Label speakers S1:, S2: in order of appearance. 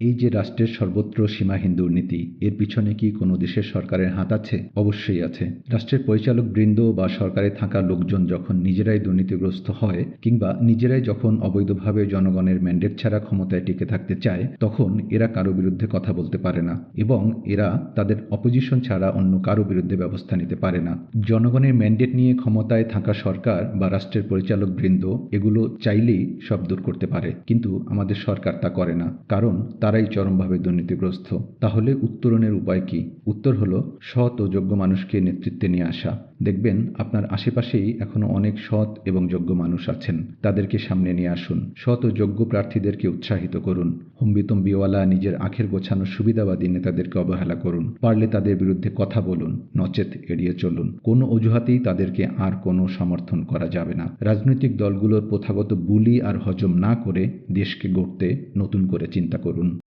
S1: এই যে রাষ্ট্রের সর্বত্র সীমাহীন দুর্নীতি, এর পিছনে কি কোনো দেশের সরকারের হাত আছে? অবশ্যই আছে। রাষ্ট্রের পরিচালক বৃন্দ বা সরকারে থাকা লোকজন যখন নিজেরাই দুর্নীতিগ্রস্ত হয় কিংবা নিজেরাই যখন অবৈধভাবে জনগণের ম্যান্ডেট ছাড়া ক্ষমতায় টিকে থাকতে চায়, তখন এরা কারও বিরুদ্ধে কথা বলতে পারে না এবং এরা তাদের অপোজিশন ছাড়া অন্য কারও বিরুদ্ধে ব্যবস্থা নিতে পারে না। জনগণের ম্যান্ডেট নিয়ে ক্ষমতায় থাকা সরকার বা রাষ্ট্রের পরিচালক বৃন্দ এগুলো চাইলেই সব দূর করতে পারে, কিন্তু আমাদের সরকার তা করে না। কারণ তারাই চরমভাবে দুর্নীতিগ্রস্ত। তাহলে উত্তরণের উপায় কি? উত্তর হলো, সৎ ও যোগ্য মানুষকে নেতৃত্বে নিয়ে আসা। দেখবেন, আপনার আশেপাশেই এখনও অনেক সৎ এবং যোগ্য মানুষ আছেন। তাদেরকে সামনে নিয়ে আসুন। সৎ ও যোগ্য প্রার্থীদেরকে উৎসাহিত করুন। হম্বিতম্বিওয়ালা নিজের আখের গোছানো সুবিধাবাদী নেতাদেরকে অবহেলা করুন। পারলে তাদের বিরুদ্ধে কথা বলুন। নচেত এড়িয়ে চলুন। কোনো অজুহাতেই তাদেরকে আর কোনো সমর্থন করা যাবে না। রাজনৈতিক দলগুলোর প্রথাগত বুলি আর হজম না করে দেশকে গড়তে নতুন করে চিন্তা করুন।